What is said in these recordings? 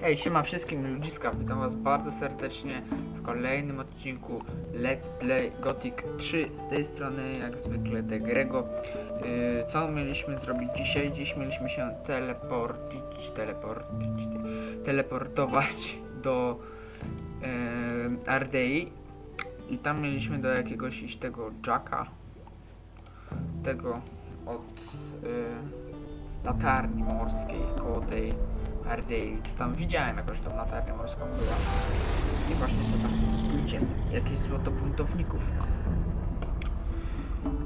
Hej, siema wszystkim ludziska, witam was bardzo serdecznie w kolejnym odcinku Let's Play Gothic 3 z tej strony jak zwykle Degrego. Yy, co mieliśmy zrobić dzisiaj? Dziś mieliśmy się teleportić, teleportić, teleportować do yy, Ardei i tam mieliśmy do jakiegoś iść tego Jacka, tego od yy, latarni morskiej koło tej Ardei. To tam widziałem jakąś tą latarnię morską była. I właśnie sobie tam pójdziemy. Jakieś złoto buntowników ma.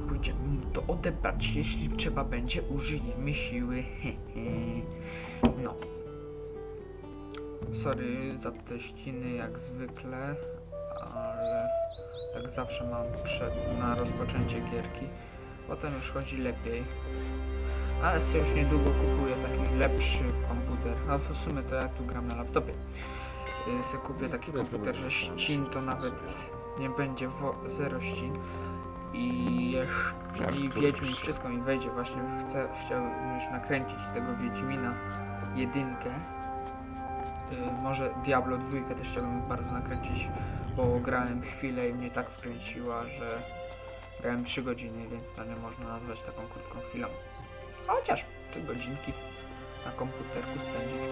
Pójdziemy to odebrać. Jeśli trzeba będzie, użyjemy siły. No. Sorry za te ściny jak zwykle, ale tak zawsze mam przed na rozpoczęcie gierki. Potem już chodzi lepiej. Ale sobie już niedługo kupuję taki lepszy komputer. A w sumie to ja tu gram na laptopie. Yy, sobie kupię taki komputer, że ścin to nawet nie będzie zero ścin. I jeszcze i Wiedźmin, wszystko mi wejdzie. Właśnie chcę, chciałbym już nakręcić tego Wiedźmina jedynkę. Yy, może Diablo 2 też chciałbym bardzo nakręcić, bo grałem chwilę i mnie tak wkręciła, że grałem 3 godziny, więc to nie można nazwać taką krótką chwilą. Chociaż 3 godzinki na komputerku spędzić.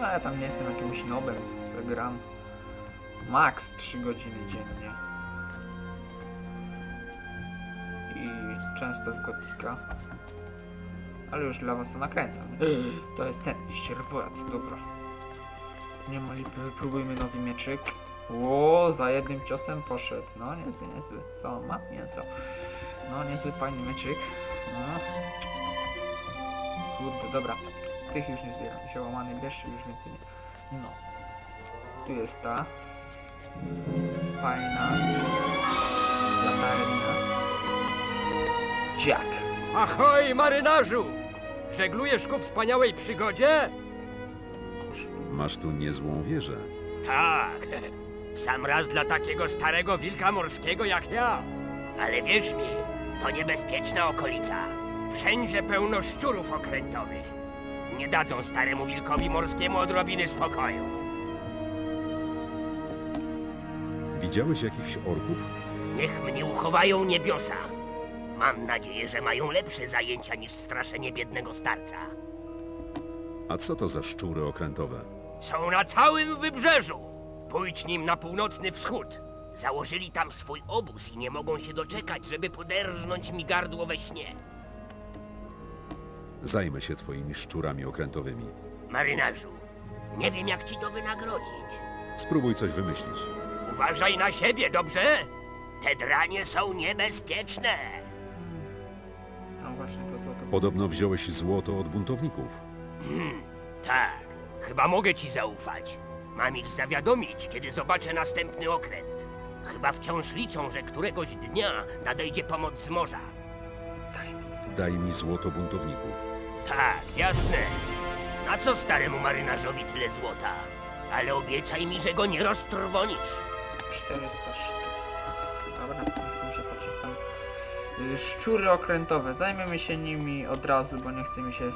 A ja tam nie jestem jakimś nobem, co gram max 3 godziny dziennie. I często w gotika. Ale już dla was to nakręcam. To jest ten ścierwojad, dobra. Nie ma lipy, wypróbujmy nowy mieczyk. Ło, za jednym ciosem poszedł. No, niezły, niezły. Co on ma? Mięso. No, niezły, fajny mieczyk. No. Kurde, dobra. Tych już nie zbieram. Ziołomany bierz, już więcej nie. No. Tu jest ta. Fajna. Latarnia. Jack. Ahoj, marynarzu! Żeglujesz ku wspaniałej przygodzie? Masz tu niezłą wieżę. Tak, sam raz dla takiego starego wilka morskiego jak ja. Ale wierz mi, to niebezpieczna okolica. Wszędzie pełno szczurów okrętowych. Nie dadzą staremu wilkowi morskiemu odrobiny spokoju. Widziałeś jakichś orków? Niech mnie uchowają niebiosa. Mam nadzieję, że mają lepsze zajęcia niż straszenie biednego starca. A co to za szczury okrętowe? Są na całym wybrzeżu. Pójdź nim na północny wschód. Założyli tam swój obóz i nie mogą się doczekać, żeby poderżnąć mi gardło we śnie. Zajmę się twoimi szczurami okrętowymi. Marynarzu, nie wiem jak ci to wynagrodzić. Spróbuj coś wymyślić. Uważaj na siebie, dobrze? Te dranie są niebezpieczne. No właśnie, to złoto. Podobno wziąłeś złoto od buntowników. Tak, chyba mogę ci zaufać. Mam ich zawiadomić, kiedy zobaczę następny okręt. Chyba wciąż liczą, że któregoś dnia nadejdzie pomoc z morza. Daj mi. Daj mi złoto buntowników. Tak, jasne. Na co staremu marynarzowi tyle złota? Ale obiecaj mi, że go nie roztrwonisz. 400 sztuk. Dobra, nie chcę się patrzeć tam. Y, Szczury okrętowe. Zajmiemy się nimi od razu, bo nie chce mi się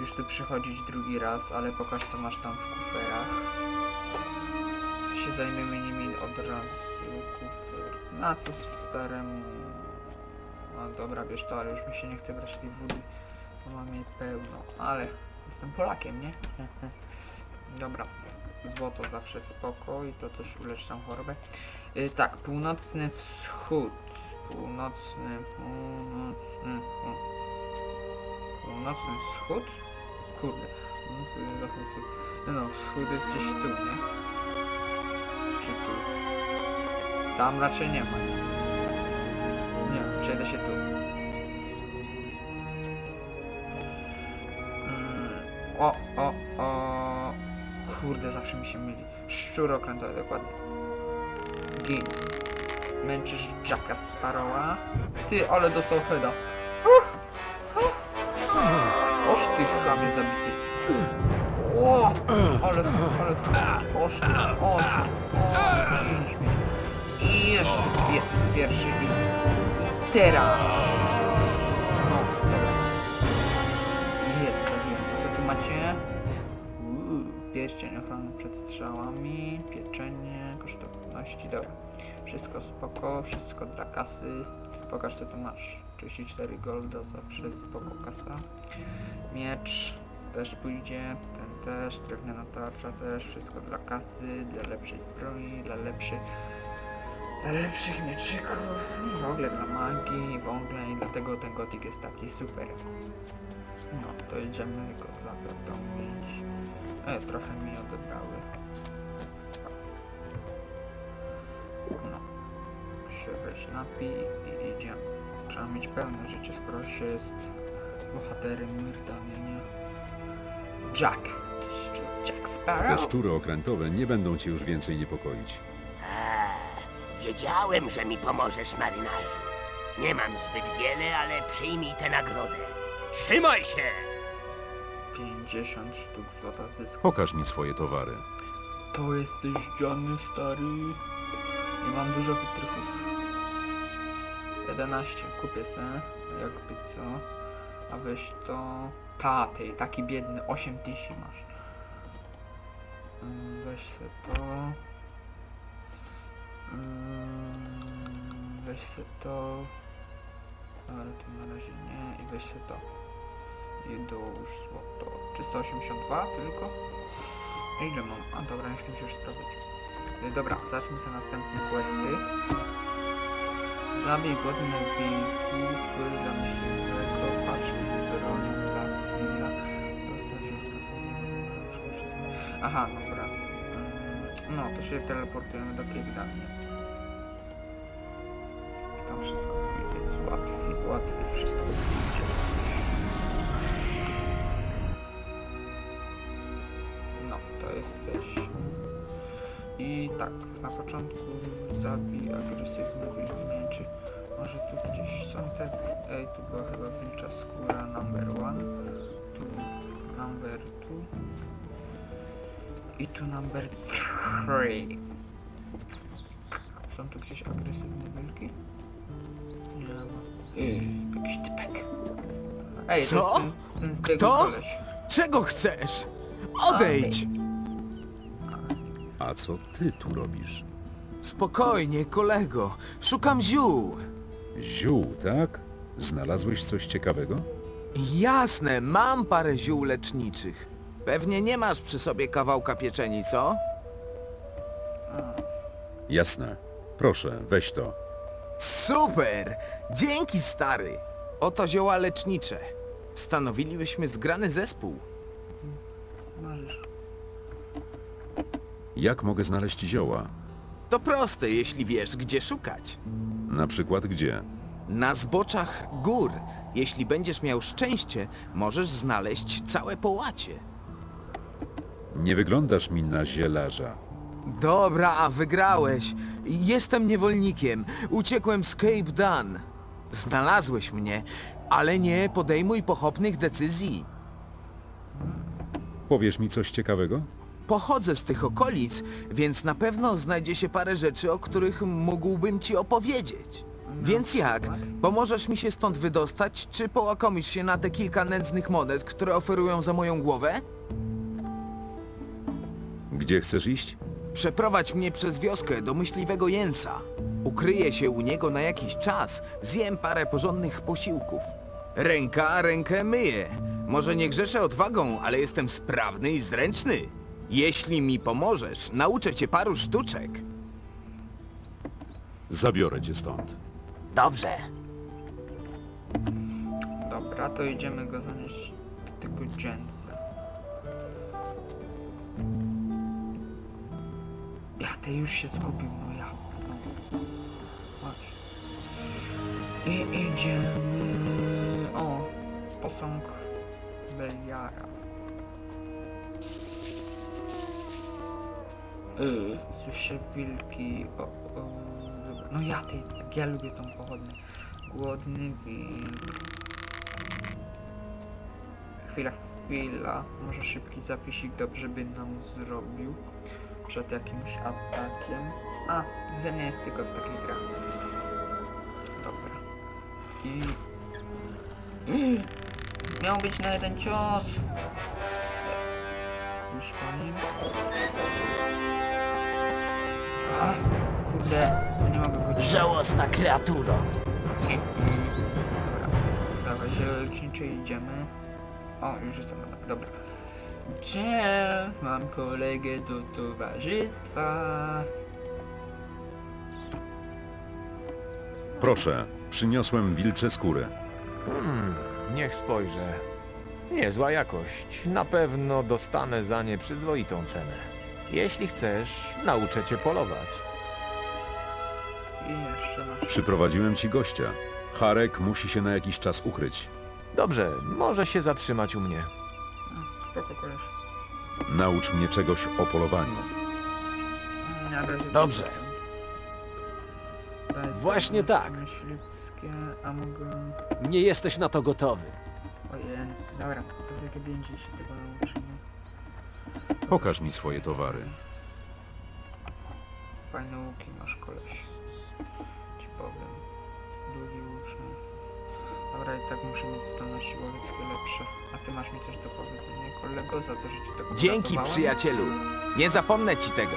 już tu przychodzić drugi raz, ale pokaż co masz tam w kuferach. Się zajmiemy nimi od razu. Kufer. Na co staremu... No dobra, wiesz to, ale już mi się nie chce brać tej wody. Bo mam jej pełno. Ale jestem Polakiem, nie? Dobra. Złoto zawsze spoko i to coś ulecz tam chorobę. Yy, tak, północny wschód. Północny, północny, pół- północny wschód? Kurde. No, No, wschód jest gdzieś tu, nie? Czy tu? Tam raczej nie ma. Nie, przejdę się tu. Mm, O, o, o. Kurde, zawsze mi się myli. Szczur okrętowy, dokładnie. Gin. Męczysz Jacka Sparrowa. Ty, ale dostał heada. Oż ty chamie zabity. O, ale, ale, oż ty, śmieć. I jeszcze jest pierwszy hit. I teraz. No, dobra. Jest, zabiłem. Co tu macie? Uuu. pierścień ochrony przed strzałami, pieczenie, kosztowności, dobra. Wszystko spoko, wszystko dla kasy. Pokaż co tu masz. 34 golda, zawsze spoko kasa. Miecz też pójdzie, ten też, drewniana tarcza też, wszystko dla kasy, dla lepszej zbroi, dla lepszych dla lepszych mieczyków i w ogóle dla magii w ogóle i dlatego ten gotik jest taki super. No, to idziemy go zawiadomić. E, trochę mi odebrały. Tak. No, się weź napij i idziemy. Trzeba mieć pełne życie, skoro się jest bohaterem Myrdany, nie? Jack! Jack Te Sparrow! szczury okrętowe nie będą cię już więcej niepokoić. A, wiedziałem, że mi pomożesz, marynarzu. Nie mam zbyt wiele, ale przyjmij tę nagrodę. Trzymaj się! 50 sztuk złota zysku. Pokaż mi swoje towary. To jesteś Johnny stary. I mam dużo wytrychów. 11. Kupię se. Jakby co. A weź to. Taty, taki biedny. 8 tysięcy masz. Ym, Weź se to. Ym, Weź se to. Ale tu na razie nie. I weź se to. I dołóż złoto. 382 tylko? Ile mam? A dobra, nie chcę się już sprawdzić. Y, Dobra, zacznijmy sobie następne questy. Zabij godne wilki, skóry dla myśliwego, paczki z bronią dla chwila, dostać sobie, Aha, dobra. No, to się teleportujemy do Cape Dania. I tam wszystko jest łatwiej, łatwiej wszystko pójdzie. No, to jest też. I tak, na początku zabij agresywny wilk mieczy. Może tu gdzieś są te... Ej, tu była chyba wilcza skóra number one. Tu number two. I tu number three. Są tu gdzieś agresywne wilki? Nie ma. Ej, jakiś typek. Ej, Co? to jest ten, ten zbiegły Kto? koleś. Czego chcesz? Odejdź! A co ty tu robisz? Spokojnie, kolego. Szukam ziół. Ziół, tak? Znalazłeś coś ciekawego? Jasne, mam parę ziół leczniczych. Pewnie nie masz przy sobie kawałka pieczeni, co? Jasne. Proszę, weź to. Super! Dzięki, stary! Oto zioła lecznicze. Stanowilibyśmy zgrany zespół. Jak mogę znaleźć zioła? To proste, jeśli wiesz, gdzie szukać. Na przykład gdzie? Na zboczach gór. Jeśli będziesz miał szczęście, możesz znaleźć całe połacie. Nie wyglądasz mi na zielarza. Dobra, wygrałeś. Jestem niewolnikiem. Uciekłem z Cape Dan. Znalazłeś mnie, ale nie podejmuj pochopnych decyzji. Powiesz mi coś ciekawego? Pochodzę z tych okolic, więc na pewno znajdzie się parę rzeczy, o których mógłbym ci opowiedzieć. Więc jak? Pomożesz mi się stąd wydostać, czy połakomisz się na te kilka nędznych monet, które oferują za moją głowę? Gdzie chcesz iść? Przeprowadź mnie przez wioskę do myśliwego Jensa. Ukryję się u niego na jakiś czas, zjem parę porządnych posiłków. Ręka rękę myje. Może nie grzeszę odwagą, ale jestem sprawny i zręczny. Jeśli mi pomożesz, nauczę cię paru sztuczek. Zabiorę cię stąd. Dobrze. Dobra, to idziemy go zanieść do tego dżęsa. Ja te już się zgubił, no ja. No. Chodź. I idziemy... O, posąg Beliara. Yy, słyszę wilki. O, o, dobra. No ja tej, tak ja lubię tą pochodnię. Głodny wilk. Chwila, chwila. Może szybki zapisik dobrze by nam zrobił przed jakimś atakiem. A, ze mnie jest tylko w takich grach. Dobra. I... Miał być na jeden cios. Ach, kurde, no nie mogę wrócić. Żałosna kreaturo. Dobra, dawaj się leczniczy idziemy. O, już jestem na dobra. Cześć, mam kolegę do towarzystwa. Proszę, przyniosłem wilcze skóry. Hmm, niech spojrzę. Niezła jakość. Na pewno dostanę za nie przyzwoitą cenę. Jeśli chcesz, nauczę cię polować. I jeszcze masz. Przyprowadziłem ci gościa. Harek musi się na jakiś czas ukryć. Dobrze, może się zatrzymać u mnie. A, Spoko koleś. Naucz mnie czegoś o polowaniu. Na razie Dobrze. Właśnie tak. Myśliwskie, a mogę... Nie jesteś na to gotowy. Ojej, dobra, to jak będzie się tego nauczymy. Pokaż mi swoje towary. Fajne łuki masz koleś. Ci powiem. Długi łuczny. Dobra, i tak muszę mieć zdolności łowieckie lepsze. A ty masz mi coś do powiedzenia, kolego, za to, że ci tego Dzięki, uratowałem? przyjacielu. Nie zapomnę ci tego.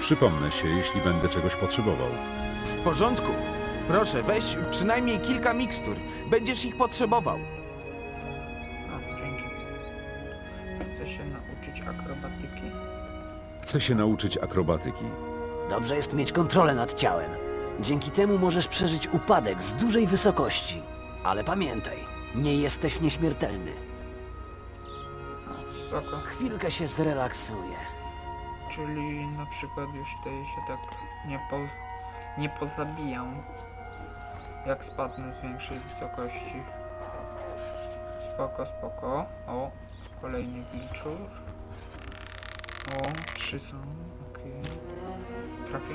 Przypomnę się, jeśli będę czegoś potrzebował. W porządku. Proszę, weź przynajmniej kilka mikstur. Będziesz ich potrzebował. Chcę się nauczyć akrobatyki. Dobrze jest mieć kontrolę nad ciałem. Dzięki temu możesz przeżyć upadek z dużej wysokości. Ale pamiętaj, nie jesteś nieśmiertelny. Spoko. Chwilkę się zrelaksuje. Czyli na przykład już tutaj się tak nie po... nie pozabijam. Jak spadnę z większej wysokości. Spoko, spoko. O, kolejny wilczur. O, trzy są. Okej. Trafię?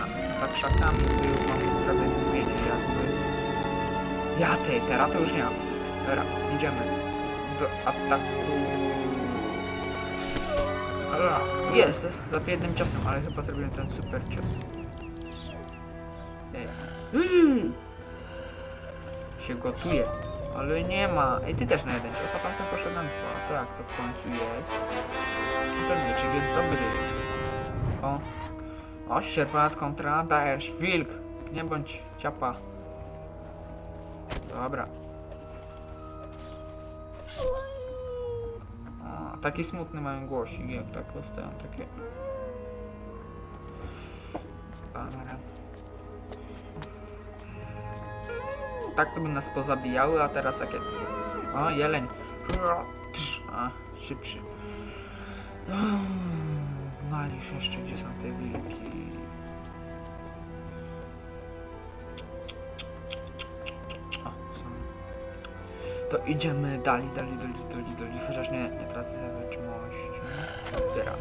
A, za krzakami był, mam sprawiedliwienie jakby. Ja ty, teraz to już nie mam. Dobra, idziemy. Do ataku. Ala, Jest, za jednym ciosem, ale chyba zrobiłem ten super cios. Ej. Mm. Się gotuje, ale nie ma. Ej, ty też na jeden cios, a tamten poszedł na dwa. To jak to w końcu jest? No Ten jest dobry. O. O, sierpat kontra, dajesz, wilk. Nie bądź ciapa. Dobra. A, taki smutny mają głosik, jak tak dostają takie. Dobra. Tak to by nas pozabijały, a teraz takie. O, jeleń. A, szybszy. Malisz jeszcze, gdzie są te wilki. O. To idziemy dalej, dalej, dalej, dalej, dalej, chociaż nie, nie tracę za wytrzymałości. Teraz.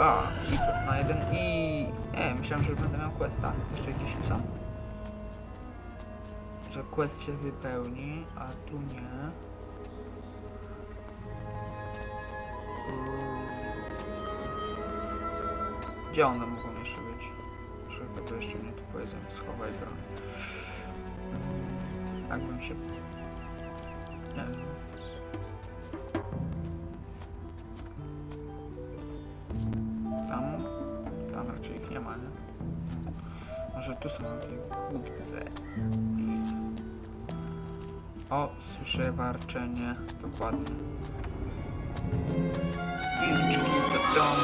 A, i na jeden i... Nie, myślałem, że będę miał questa. Jeszcze gdzieś są. Że quest się wypełni, a tu nie. Gdzie one mogą jeszcze być? Żeby to jeszcze nie tu powiedzą, schowaj broń. Mm, Jakbym się nie wiem. O, słyszę warczenie, dokładnie. Wilczki do domu.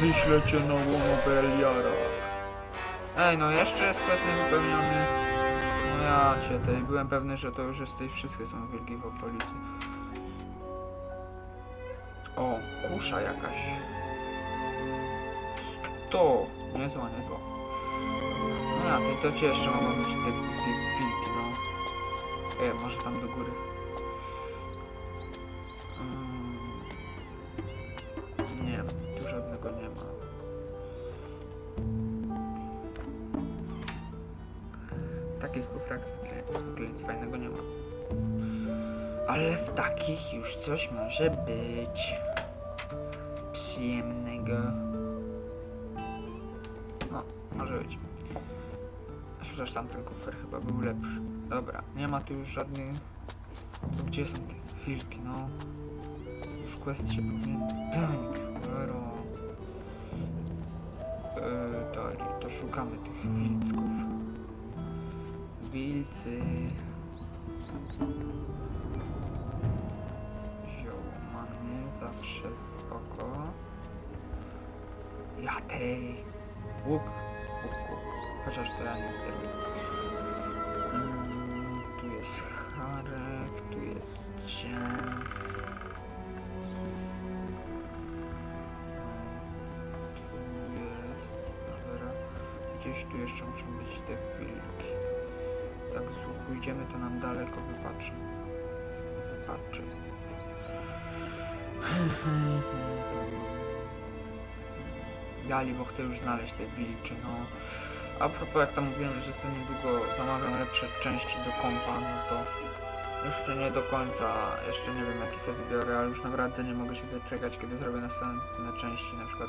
Wyślę cię na łono. Ej, no jeszcze jest quest niewypełniony. No ja cię tej, byłem pewny, że to już jest tej wszystkie są wilki w okolicy. O, kusza jakaś. Sto! Niezła, niezła. No ja, tej to ci jeszcze mogą być. E, może tam do góry. Nie, tu żadnego nie ma. Takich kufrach zwykle nic fajnego nie ma. Ale w takich już coś może być przyjemnego. Chociaż tamten kufer chyba był lepszy. Dobra, nie ma tu już żadnych... To gdzie są te wilki, no? Już quest się powinien pełnić, cholera. Yy, to szukamy tych wilcków. Wilcy. Zioło mamy, zawsze spoko. Łuk, łuk. Chociaż to ja nie steruję. Tu jest Harek, tu jest Jens. Tu jest... Cholera. Gdzieś tu jeszcze muszą być te wilki. Tak idziemy, to nam daleko wypatrzą. Wypatrzy. Dali, bo chcę już znaleźć te wilczy, no. A propos, jak tam mówiłem, że sobie niedługo zamawiam lepsze części do kompa, no to jeszcze nie do końca, jeszcze nie wiem jaki sobie wybiorę, ale już naprawdę nie mogę się doczekać, kiedy zrobię następne części, na przykład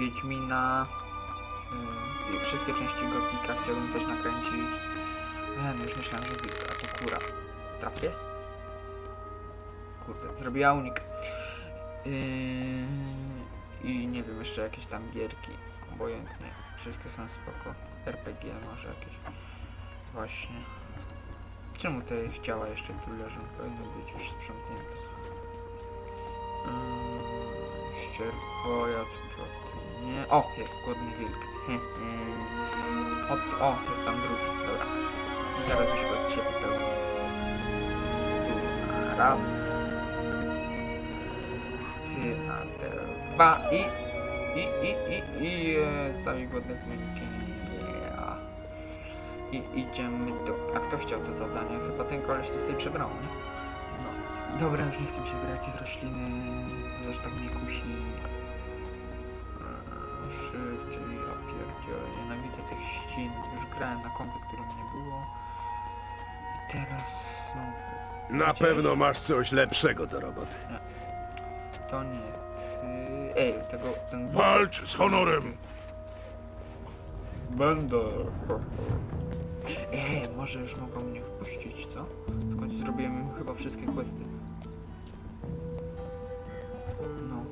Wiedźmina yy, i wszystkie części Gotika chciałbym też nakręcić. Wiem, już myślałem, że a to kura. Trafię? Kurde, zrobiła unik. Yy, I nie wiem, jeszcze jakieś tam gierki, obojętnie. Wszystkie są spoko. RPG może jakieś. Właśnie. Czemu te ciała jeszcze tu leżą? Powinny być już sprzątnięte. Yy, ścierwojad to ty nie. O, jest głodny wilk. O, o, jest tam drugi. Dobra. Zaraz już quest się wypełni. Raz. Ty na te dwa i i, i, i, i jest sami głodny wyniki. I idziemy do... A kto chciał to zadanie? Chyba ten koleś to sobie przebrał, nie? No. Dobra, już nie chcę się zbierać tych rośliny, chociaż tak mnie kusi. Eee, Szybciej, ja pierdzielę, nienawidzę tych ścin. Już grałem na kompie, którym nie było. I teraz znowu. Na pewno masz coś lepszego do roboty. To nie. Ej, tego... ten... Walcz z honorem! Będę. Ej, może już mogą mnie wpuścić, co? W końcu zrobiłem im chyba wszystkie questy. No.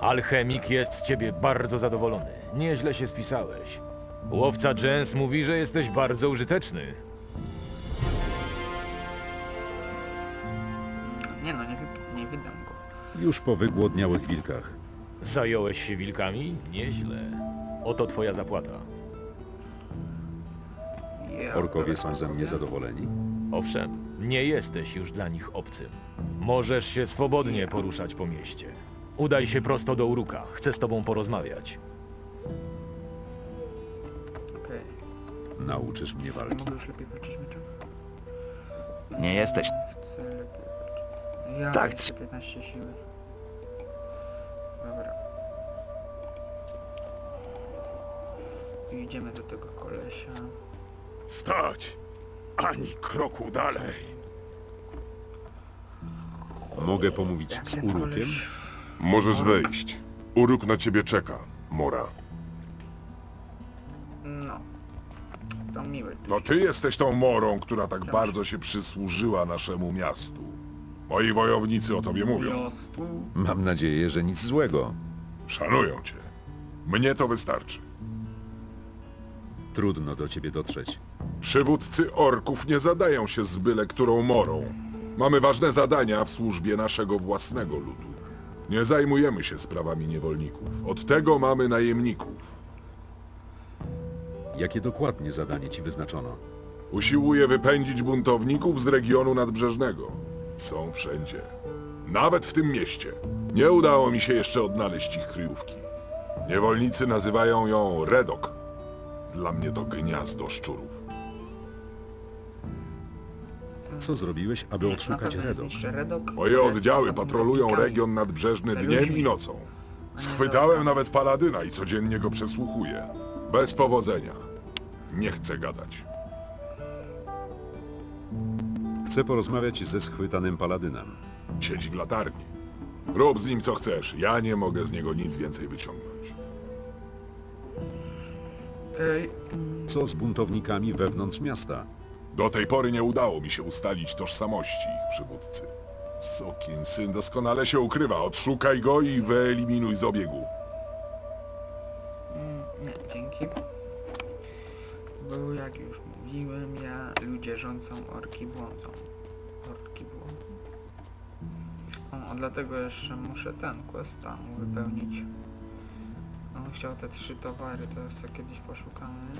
Alchemik jest z ciebie bardzo zadowolony. Nieźle się spisałeś. Łowca Jens mówi, że jesteś bardzo użyteczny. Nie no, nie, wy... nie wydam go. Już po wygłodniałych wilkach. Zająłeś się wilkami? Nieźle. Oto twoja zapłata. Orkowie są ze mnie zadowoleni. Owszem, nie jesteś już dla nich obcym. Możesz się swobodnie poruszać po mieście. Udaj się prosto do Uruka. Chcę z tobą porozmawiać. Okej. Nauczysz mnie Nie walki. mogę już lepiej walczyć mieczem? Nie jesteś. Chcę lepiej walczyć. Ja Tak, jeszcze 15 siły. Dobra. I idziemy do tego kolesia. Stać! Ani kroku dalej! Mogę pomówić z Urukiem? Możesz wejść. Uruk na ciebie czeka, Mora. No. To miły. No ty jesteś tą Morą, która tak bardzo się przysłużyła naszemu miastu. Moi wojownicy o tobie mówią. Miastu. Mam nadzieję, że nic złego. Szanują cię. Mnie to wystarczy. Trudno do ciebie dotrzeć. Przywódcy orków nie zadają się z byle którą Morą. Mamy ważne zadania w służbie naszego własnego ludu. Nie zajmujemy się sprawami niewolników. Od tego mamy najemników. Jakie dokładnie zadanie ci wyznaczono? Usiłuję wypędzić buntowników z regionu nadbrzeżnego. Są wszędzie. Nawet w tym mieście. Nie udało mi się jeszcze odnaleźć ich kryjówki. Niewolnicy nazywają ją Redok. Dla mnie to gniazdo szczurów. Co zrobiłeś, aby odszukać Redok? Moje oddziały patrolują region nadbrzeżny dniem i nocą. Schwytałem nawet paladyna i codziennie go przesłuchuję. Bez powodzenia. Nie chcę gadać. Chcę porozmawiać ze schwytanym paladynem. Siedzi w latarni. Rób z nim co chcesz. Ja nie mogę z niego nic więcej wyciągnąć. Ej, Co z buntownikami wewnątrz miasta? Do tej pory nie udało mi się ustalić tożsamości ich przywódcy. Sokin syn doskonale się ukrywa. Odszukaj go i wyeliminuj z obiegu. Mm, nie, dzięki. Bo jak już mówiłem, ja ludzie rządzą, orki błądzą. Orki błądzą. O, a dlatego jeszcze muszę ten questa mu wypełnić. On chciał te trzy towary, to sobie kiedyś poszukamy.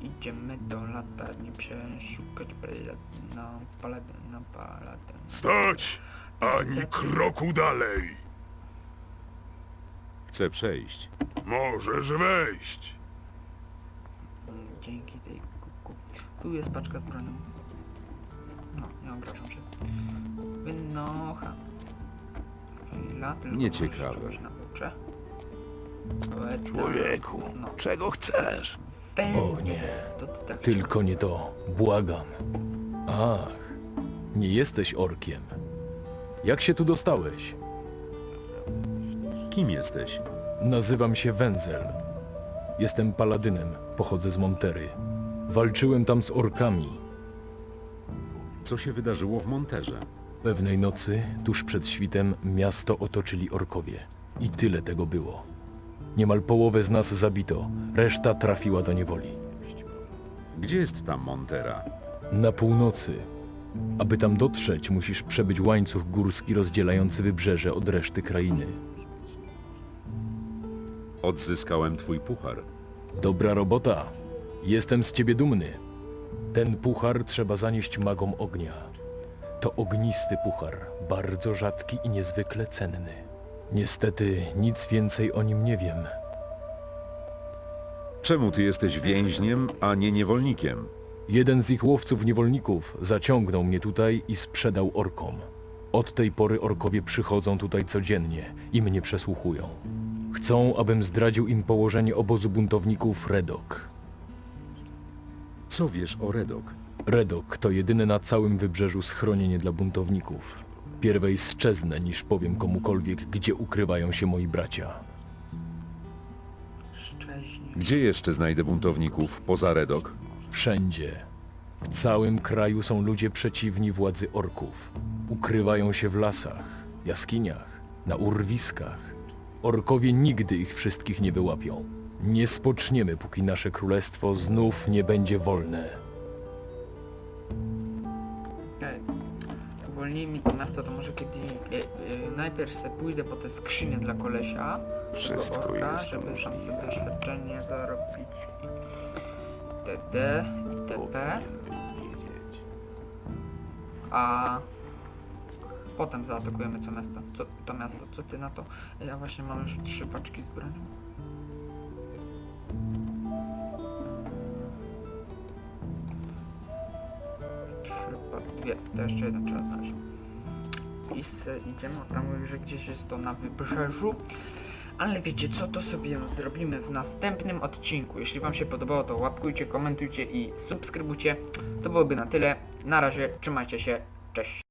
Idziemy do latarni przeszukać paladina, paladina, paladina. Stać! Ani kroku dalej! Chcę przejść. Możesz wejść! Dzięki tej kuku. Tu jest paczka z bronią. No, nie obrażam się. Wynocha. Chwila, tylko Nieciekawe. może czegoś nauczę. Poeta. Człowieku, No. czego chcesz? O nie. To ty tak Tylko nie to, błagam. Ach, nie jesteś orkiem. Jak się tu dostałeś? Kim jesteś? Nazywam się Wenzel. Jestem paladynem, pochodzę z Montery. Walczyłem tam z orkami. Co się wydarzyło w Monterze? Pewnej nocy, tuż przed świtem, miasto otoczyli orkowie. I tyle tego było. Niemal połowę z nas zabito, reszta trafiła do niewoli. Gdzie jest ta Montera? Na północy. Aby tam dotrzeć, musisz przebyć łańcuch górski rozdzielający wybrzeże od reszty krainy. Odzyskałem twój puchar. Dobra robota. Jestem z ciebie dumny. Ten puchar trzeba zanieść magom ognia. To ognisty puchar, bardzo rzadki i niezwykle cenny. Niestety nic więcej o nim nie wiem. Czemu ty jesteś więźniem, a nie niewolnikiem? Jeden z ich łowców niewolników zaciągnął mnie tutaj i sprzedał orkom. Od tej pory orkowie przychodzą tutaj codziennie i mnie przesłuchują. Chcą, abym zdradził im położenie obozu buntowników Redok. Co wiesz o Redok? Redok to jedyne na całym wybrzeżu schronienie dla buntowników. Pierwej sczeznę, niż powiem komukolwiek, gdzie ukrywają się moi bracia. szczęśni. Gdzie jeszcze znajdę buntowników poza Redok? Wszędzie. W całym kraju są ludzie przeciwni władzy orków. Ukrywają się w lasach, jaskiniach, na urwiskach. Orkowie nigdy ich wszystkich nie wyłapią. Nie spoczniemy, póki nasze królestwo znów nie będzie wolne. Ej, uwolnij mi to miasto, to może kiedy... E, e, najpierw se pójdę po te skrzynie dla kolesia. tego Wszystko orka, jest żeby tam sobie doświadczenie zarobić. TD i TP. A potem zaatakujemy co miasto. Co, to miasto, co ty na to? Ja właśnie mam już trzy paczki z bronią. Trzy, pa- dwie, to jeszcze jeden trzeba znaleźć. I se idziemy, tam mówi, że gdzieś jest to na wybrzeżu. Ale wiecie co, to sobie zrobimy w następnym odcinku. Jeśli wam się podobało, to łapkujcie, komentujcie i subskrybujcie. To byłoby na tyle. Na razie, trzymajcie się, cześć.